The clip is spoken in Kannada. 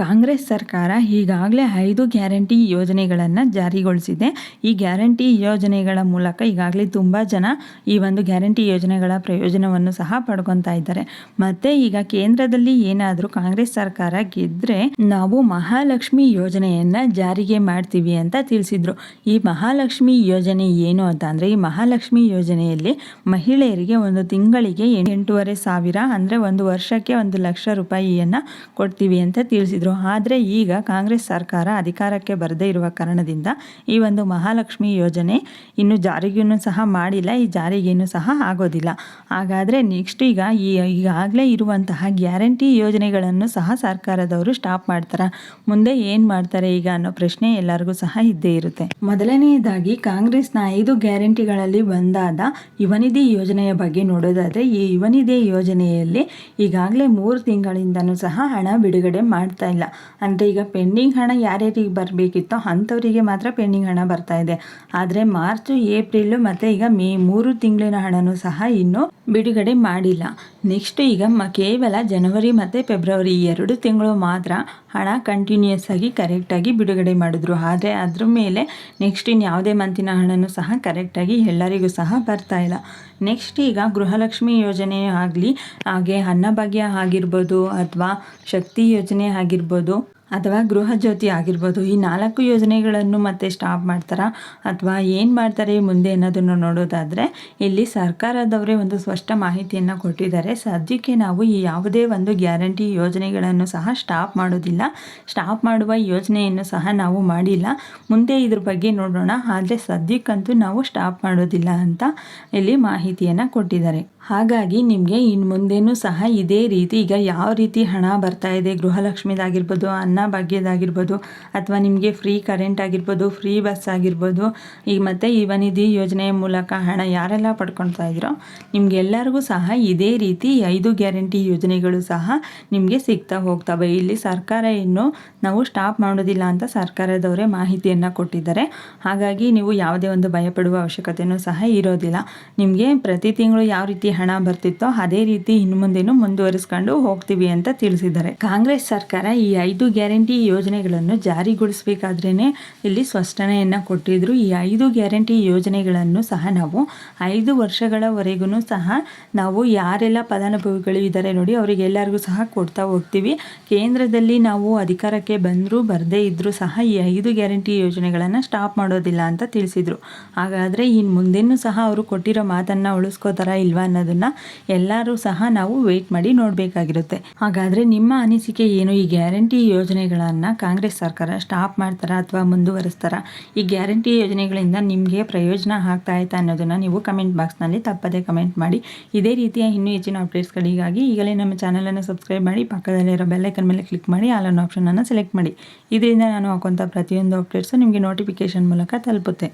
ಕಾಂಗ್ರೆಸ್ ಸರ್ಕಾರ ಈಗಾಗಲೇ ಐದು ಗ್ಯಾರಂಟಿ ಯೋಜನೆಗಳನ್ನು ಜಾರಿಗೊಳಿಸಿದೆ. ಈ ಗ್ಯಾರಂಟಿ ಯೋಜನೆಗಳ ಮೂಲಕ ಈಗಾಗಲೇ ತುಂಬ ಜನ ಈ ಒಂದು ಗ್ಯಾರಂಟಿ ಯೋಜನೆಗಳ ಪ್ರಯೋಜನವನ್ನು ಸಹ ಪಡ್ಕೊತಾ ಇದ್ದಾರೆ. ಮತ್ತು ಈಗ ಕೇಂದ್ರದಲ್ಲಿ ಏನಾದರೂ ಕಾಂಗ್ರೆಸ್ ಸರ್ಕಾರ ಗೆದ್ದರೆ ನಾವು ಮಹಾಲಕ್ಷ್ಮಿ ಯೋಜನೆಯನ್ನು ಜಾರಿಗೆ ಮಾಡ್ತೀವಿ ಅಂತ ತಿಳಿಸಿದ್ರು. ಈ ಮಹಾಲಕ್ಷ್ಮಿ ಯೋಜನೆ ಏನು ಅಂತ ಅಂದರೆ, ಈ ಮಹಾಲಕ್ಷ್ಮಿ ಯೋಜನೆಯಲ್ಲಿ ಮಹಿಳೆಯರಿಗೆ ಒಂದು ತಿಂಗಳಿಗೆ ಎಂಟೂವರೆ ಸಾವಿರ ಅಂದರೆ ಒಂದು ವರ್ಷಕ್ಕೆ ಒಂದು ಲಕ್ಷ ರೂಪಾಯಿಯನ್ನು ಕೊಡ್ತೀವಿ ಅಂತ ತಿಳಿಸಿದ್ರು. ಆದರೆ ಈಗ ಕಾಂಗ್ರೆಸ್ ಸರ್ಕಾರ ಅಧಿಕಾರಕ್ಕೆ ಬರದೇ ಇರುವ ಕಾರಣದಿಂದ ಈ ಒಂದು ಮಹಾಲಕ್ಷ್ಮಿ ಯೋಜನೆ ಇನ್ನು ಜಾರಿಗೂ ಸಹ ಮಾಡಿಲ್ಲ. ಈ ಜಾರಿಗೇನು ಸಹ ಆಗೋದಿಲ್ಲ. ಹಾಗಾದರೆ ನೆಕ್ಸ್ಟ್ ಈಗ ಈ ಈಗಾಗಲೇ ಇರುವಂತಹ ಗ್ಯಾರಂಟಿ ಯೋಜನೆಗಳನ್ನು ಸಹ ಸರ್ಕಾರದವರು ಸ್ಟಾಪ್ ಮಾಡ್ತಾರೆ? ಮುಂದೆ ಏನು ಮಾಡ್ತಾರೆ ಈಗ ಅನ್ನೋ ಪ್ರಶ್ನೆ ಎಲ್ಲರಿಗೂ ಸಹ ಇದ್ದೇ ಇರುತ್ತೆ. ಮೊದಲನೆಯದಾಗಿ ಕಾಂಗ್ರೆಸ್ನ ಐದು ಗ್ಯಾರಂಟಿಗಳಲ್ಲಿ ಒಂದಾದ ಯುವನಿಧಿ ಯೋಜನೆಯ ಬಗ್ಗೆ ನೋಡೋದಾದರೆ, ಈ ಯುವನಿಧಿ ಯೋಜನೆಯಲ್ಲಿ ಈಗಾಗಲೇ ಮೂರು ತಿಂಗಳಿಂದನೂ ಸಹ ಹಣ ಬಿಡುಗಡೆ ಮಾಡ್ತಾ ಅಂದರೆ ಈಗ ಪೆಂಡಿಂಗ್ ಹಣ ಯಾರ್ಯಾರಿಗೆ ಬರಬೇಕಿತ್ತೋ ಅಂಥವರಿಗೆ ಮಾತ್ರ ಪೆಂಡಿಂಗ್ ಹಣ ಬರ್ತಾ ಇದೆ. ಆದರೆ ಮಾರ್ಚು, ಏಪ್ರಿಲು ಮತ್ತು ಈಗ ಮೇ ಮೂರು ತಿಂಗಳಿನ ಹಣನೂ ಸಹ ಇನ್ನೂ ಬಿಡುಗಡೆ ಮಾಡಿಲ್ಲ. ನೆಕ್ಸ್ಟ್ ಈಗ ಮ ಕೇವಲ ಜನವರಿ ಮತ್ತು ಫೆಬ್ರವರಿ ಎರಡು ತಿಂಗಳು ಮಾತ್ರ ಹಣ ಕಂಟಿನ್ಯೂಸ್ ಆಗಿ ಕರೆಕ್ಟಾಗಿ ಬಿಡುಗಡೆ ಮಾಡಿದ್ರು. ಆದರೆ ಅದ್ರ ಮೇಲೆ ನೆಕ್ಸ್ಟ್ ಇನ್ನು ಯಾವುದೇ ಮಂತಿನ ಹಣನೂ ಸಹ ಕರೆಕ್ಟಾಗಿ ಎಲ್ಲರಿಗೂ ಸಹ ಬರ್ತಾ ಇಲ್ಲ. ನೆಕ್ಸ್ಟ್ ಈಗ ಗೃಹಲಕ್ಷ್ಮಿ ಯೋಜನೆ ಆಗಲಿ, ಹಾಗೆ ಅನ್ನಭಾಗ್ಯ ಆಗಿರ್ಬೋದು ಅಥವಾ ಶಕ್ತಿ ಯೋಜನೆ ಆಗಿರ್ಬೋದು ಅಥವಾ ಗೃಹ ಜ್ಯೋತಿ ಆಗಿರ್ಬೋದು, ಈ ನಾಲ್ಕು ಯೋಜನೆಗಳನ್ನು ಮತ್ತೆ ಸ್ಟಾಪ್ ಮಾಡ್ತಾರಾ ಅಥವಾ ಏನು ಮಾಡ್ತಾರೆ ಮುಂದೆ ಅನ್ನೋದನ್ನು ನೋಡೋದಾದರೆ, ಇಲ್ಲಿ ಸರ್ಕಾರದವರೇ ಒಂದು ಸ್ಪಷ್ಟ ಮಾಹಿತಿಯನ್ನು ಕೊಟ್ಟಿದ್ದಾರೆ. ಸದ್ಯಕ್ಕೆ ನಾವು ಈ ಯಾವುದೇ ಒಂದು ಗ್ಯಾರಂಟಿ ಯೋಜನೆಗಳನ್ನು ಸಹ ಸ್ಟಾಪ್ ಮಾಡೋದಿಲ್ಲ. ಸ್ಟಾಪ್ ಮಾಡುವ ಯೋಜನೆಯನ್ನು ಸಹ ನಾವು ಮಾಡಿಲ್ಲ. ಮುಂದೆ ಇದ್ರ ಬಗ್ಗೆ ನೋಡೋಣ. ಆದರೆ ಸದ್ಯಕ್ಕಂತೂ ನಾವು ಸ್ಟಾಪ್ ಮಾಡೋದಿಲ್ಲ ಅಂತ ಇಲ್ಲಿ ಮಾಹಿತಿಯನ್ನು ಕೊಟ್ಟಿದ್ದಾರೆ. ಹಾಗಾಗಿ ನಿಮಗೆ ಇನ್ನು ಮುಂದೆನೂ ಸಹ ಇದೇ ರೀತಿ ಈಗ ಯಾವ ರೀತಿ ಹಣ ಬರ್ತಾ ಇದೆ, ಗೃಹಲಕ್ಷ್ಮಿದಾಗಿರ್ಬೋದು, ಅನ್ನ ಭಾಗ್ಯದಾಗಿರ್ಬೋದು, ಅಥವಾ ನಿಮಗೆ ಫ್ರೀ ಕರೆಂಟ್ ಆಗಿರ್ಬೋದು ಫ್ರೀ ಬಸ್ ಆಗಿರ್ಬೋದು ಈಗ ಮತ್ತು ಯುವನಿಧಿ ಯೋಜನೆಯ ಮೂಲಕ ಹಣ ಯಾರೆಲ್ಲ ಪಡ್ಕೊಳ್ತಾ ಇದ್ರೋ, ನಿಮಗೆಲ್ಲರಿಗೂ ಸಹ ಇದೇ ರೀತಿ ಐದು ಗ್ಯಾರಂಟಿ ಯೋಜನೆಗಳು ಸಹ ನಿಮಗೆ ಸಿಗ್ತಾ ಹೋಗ್ತವೆ ಇಲ್ಲಿ ಸರ್ಕಾರ ಇನ್ನು ನಾವು ಸ್ಟಾಪ್ ಮಾಡೋದಿಲ್ಲ ಅಂತ ಸರ್ಕಾರದವರೇ ಮಾಹಿತಿಯನ್ನು ಕೊಟ್ಟಿದ್ದಾರೆ. ಹಾಗಾಗಿ ನೀವು ಯಾವುದೇ ಒಂದು ಭಯಪಡುವ ಅವಶ್ಯಕತೆಯೂ ಸಹ ಇರೋದಿಲ್ಲ. ನಿಮಗೆ ಪ್ರತಿ ತಿಂಗಳು ಯಾವ ರೀತಿ ಹಣ ಬರ್ತಿತ್ತೋ ಅದೇ ರೀತಿ ಇನ್ನು ಮುಂದೆನೂ ಮುಂದುವರಿಸ್ಕೊಂಡು ಹೋಗ್ತೀವಿ ಅಂತ ತಿಳಿಸಿದ್ದಾರೆ. ಕಾಂಗ್ರೆಸ್ ಸರ್ಕಾರ ಈ ಐದು ಗ್ಯಾರಂಟಿ ಯೋಜನೆಗಳನ್ನು ಜಾರಿಗೊಳಿಸಬೇಕಾದ್ರೇ ಇಲ್ಲಿ ಸ್ಪಷ್ಟನೆಯನ್ನು ಕೊಟ್ಟಿದ್ರು. ಈ ಐದು ಗ್ಯಾರಂಟಿ ಯೋಜನೆಗಳನ್ನು ಸಹ ನಾವು ಐದು ವರ್ಷಗಳವರೆಗೂ ಸಹ ನಾವು ಯಾರೆಲ್ಲ ಫಲಾನುಭವಿಗಳು ಇದ್ದಾರೆ ನೋಡಿ ಅವರಿಗೆಲ್ಲರಿಗೂ ಸಹ ಕೊಡ್ತಾ ಹೋಗ್ತೀವಿ. ಕೇಂದ್ರದಲ್ಲಿ ನಾವು ಅಧಿಕಾರಕ್ಕೆ ಬಂದರೂ ಬರದೇ ಇದ್ದರೂ ಸಹ ಈ ಐದು ಗ್ಯಾರಂಟಿ ಯೋಜನೆಗಳನ್ನು ಸ್ಟಾಪ್ ಮಾಡೋದಿಲ್ಲ ಅಂತ ತಿಳಿಸಿದರು. ಹಾಗಾದರೆ ಇನ್ನು ಮುಂದೆನೂ ಸಹ ಅವರು ಕೊಟ್ಟಿರೋ ಮಾತನ್ನು ಉಳಿಸ್ಕೋತಾರ ಇಲ್ವಾ ಅನ್ನೋದು ಅನ್ನೋದನ್ನು ಎಲ್ಲರೂ ಸಹ ನಾವು ವೆಯ್ಟ್ ಮಾಡಿ ನೋಡಬೇಕಾಗಿರುತ್ತೆ. ಹಾಗಾದರೆ ನಿಮ್ಮ ಅನಿಸಿಕೆ ಏನು? ಈ ಗ್ಯಾರಂಟಿ ಯೋಜನೆಗಳನ್ನು ಕಾಂಗ್ರೆಸ್ ಸರ್ಕಾರ ಸ್ಟಾಪ್ ಮಾಡ್ತಾರಾ ಅಥವಾ ಮುಂದುವರಿಸ್ತಾರಾ? ಈ ಗ್ಯಾರಂಟಿ ಯೋಜನೆಗಳಿಂದ ನಿಮಗೆ ಪ್ರಯೋಜನ ಆಗ್ತಾ ಆಯ್ತಾ ಅನ್ನೋದನ್ನು ನೀವು ಕಮೆಂಟ್ ಬಾಕ್ಸ್ನಲ್ಲಿ ತಪ್ಪದೇ ಕಮೆಂಟ್ ಮಾಡಿ. ಇದೇ ರೀತಿಯ ಇನ್ನೂ ಹೆಚ್ಚಿನ ಅಪ್ಡೇಟ್ಸ್ಗಳಿಗಾಗಿ ಈಗಲೇ ನಮ್ಮ ಚಾನಲನ್ನು ಸಬ್ಸ್ಕ್ರೈಬ್ ಮಾಡಿ, ಪಕ್ಕದಲ್ಲಿರೋ ಬೆಲ್ಲೈಕನ್ ಮೇಲೆ ಕ್ಲಿಕ್ ಮಾಡಿ ಆಲ್ ಆಪ್ಷನನ್ನು ಸೆಲೆಕ್ಟ್ ಮಾಡಿ. ಇದರಿಂದ ನಾನು ಹಾಕುವಂಥ ಪ್ರತಿಯೊಂದು ಅಪ್ಡೇಟ್ಸು ನಿಮಗೆ ನೋಟಿಫಿಕೇಶನ್ ಮೂಲಕ ತಲುಪುತ್ತೆ.